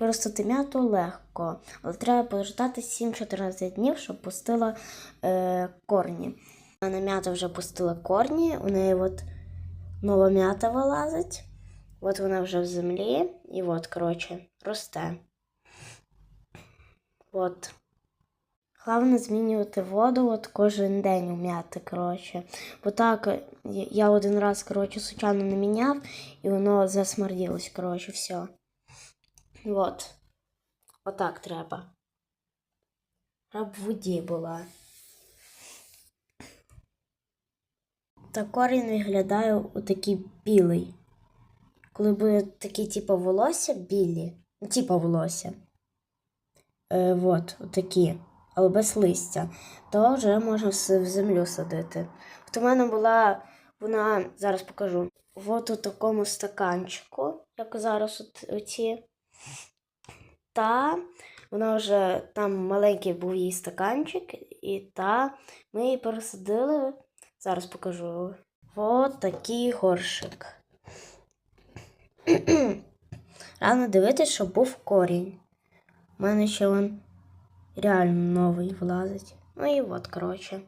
Виростити м'яту легко, але треба подождати 7-14 днів, щоб пустила е, корні. У м'ята вже пустила корні, у неї от нова м'ята вилазить. От вона вже в землі, і от, коротше, росте. От. Головне змінювати воду от кожен день у м'яти, коротше. Бо так я я один раз, коротше, случайно не міняв, і воно засмерділось, коротше, все. От. Отак треба. Щоб в воді була. Та корінь виглядає отакий білий. Коли буде такі, типу, волосся білі, ну, типу волосся. Е, от, отакі, але без листя, то вже можна в землю садити. От у мене була, вона, зараз покажу, от у такому стаканчику, як зараз от, оці. Та вона вже там маленький був її стаканчик, і та ми її пересадили. Зараз покажу. От такий горшик. Рано дивитись, щоб був корінь. У мене ще він реально новий влазить. Ну і от, коротше.